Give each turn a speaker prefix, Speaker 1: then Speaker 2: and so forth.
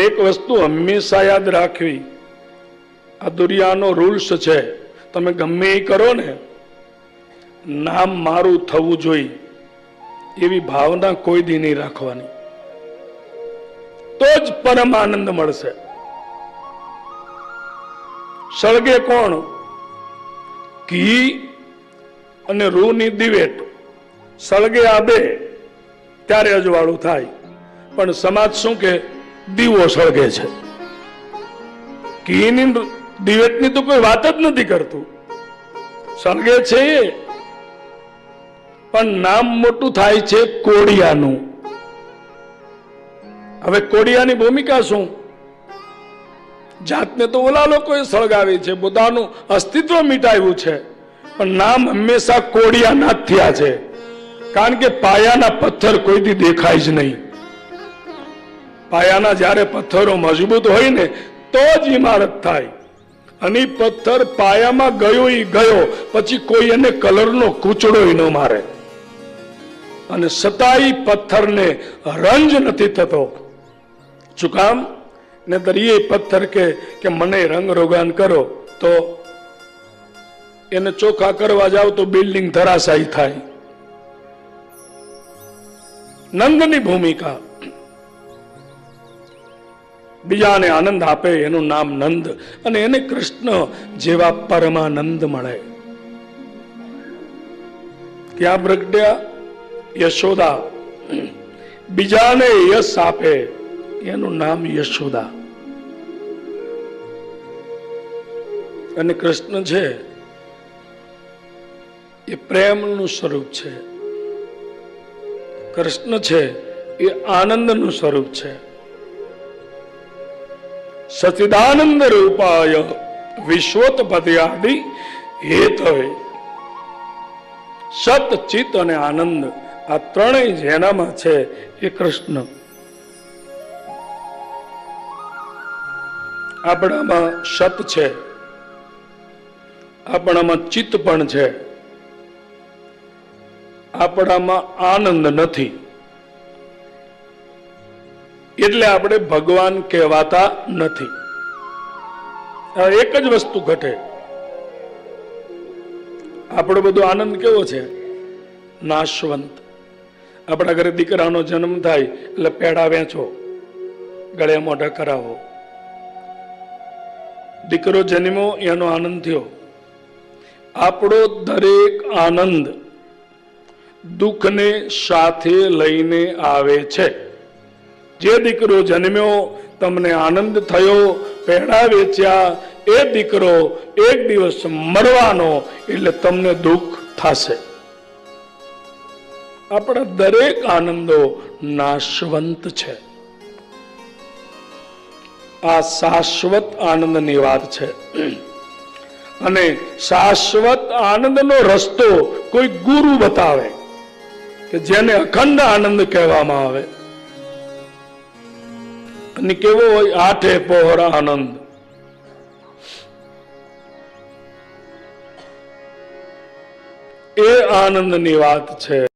Speaker 1: એક વસ્તુ હંમેશા યાદ રાખવી, આ દુનિયાનો રૂલ્સ છે. તમે ગમે એ કરો ને, નામ મારું થવું જોઈએ, એવી ભાવના કોઈ દી નહીં રાખવાની. તો જ પરમ આનંદ મળશે. સળગે કોણ? ઘી અને રૂની દિવેટ. સળગે આ બે, ત્યારે અજવાળું થાય. પણ સમાજ શું કે દીવો સળગે છે. ઘીની દિવેટની તો કોઈ વાત જ નથી કરતું. સળગે છે પણ નામ મોટું થાય છે કોડિયાનું. હવે કોડિયાની ભૂમિકા શું? જાતને તો ઓલા લોકોએ સળગાવી છે. પોતાનું અસ્તિત્વ મિટાવ્યું છે. પણ નામ હંમેશા કોડિયાના જ થયા છે. કારણ કે પાયાના પથ્થર કોઈથી દેખાય જ નહીં. પાયાના જ્યારે પથ્થરો મજબૂત હોય ને, તો જ ઇમારત થાય. અને પથ્થર પાયામાં ગયો એ ગયો, પછી કોઈ એને કલરનો કૂચડો ન મારે. અને સતાઈ પથ્થરને રંજ નથી થતો. શું ને દરિયે પથ્થર કે કે મને રંગ રોગાન કરો, તો એને ચોખા કરવા જાવ તો બિલ્ડિંગ ધરાશાયી થાય. નંદની ભૂમિકા. બીજાને આનંદ આપે, એનું નામ નંદ. અને એને કૃષ્ણ જેવા પરમાનંદ મળે. ક્યાં પ્રગટ્યા યશોદા. બીજાને યશ આપે, એનું નામ યશોદા. અને કૃષ્ણ છે, એ પ્રેમનું સ્વરૂપ છે. કૃષ્ણ છે, એ આનંદનું સ્વરૂપ છે. સચિદાનંદ રૂપાય વિશ્વોત્પત્યાદિ હેતવે. સત, ચિત્ત અને આનંદ આ ત્રણેય જેનામાં છે એ કૃષ્ણ. આપણામાં સત છે. આપણામાં ચિત્ત પણ છે. આપણામાં આનંદ નથી. એટલે આપણે ભગવાન કહેવાતા નથી. એક જ વસ્તુ ઘટે. આપણો બધો આનંદ કેવો છે? નાશવંત. આપણા ઘરે દીકરાનો જન્મ થાય, એટલે પેડા વેચો, ગળે મોઢા કરાવો. દીકરો જન્મ્યો, એનો આનંદ થયો. આપણો દરેક આનંદ દુઃખને સાથે લઈને આવે છે. જે દીકરો જન્મ્યો, તમને આનંદ થયો, પેડા વેચ્યા, એ દીકરો એક દિવસ મરવાનો, એટલે તમને દુઃખ થશે. આપણા દરેક આનંદો નાશવંત છે. આ શાશ્વત આનંદની વાત છે. અને શાશ્વત આનંદનો રસ્તો કોઈ ગુરુ બતાવે, કે જેને અખંડ આનંદ કહેવામાં આવે. અને કેવો હોય આઠે પહોર આનંદ. એ આનંદની વાત છે.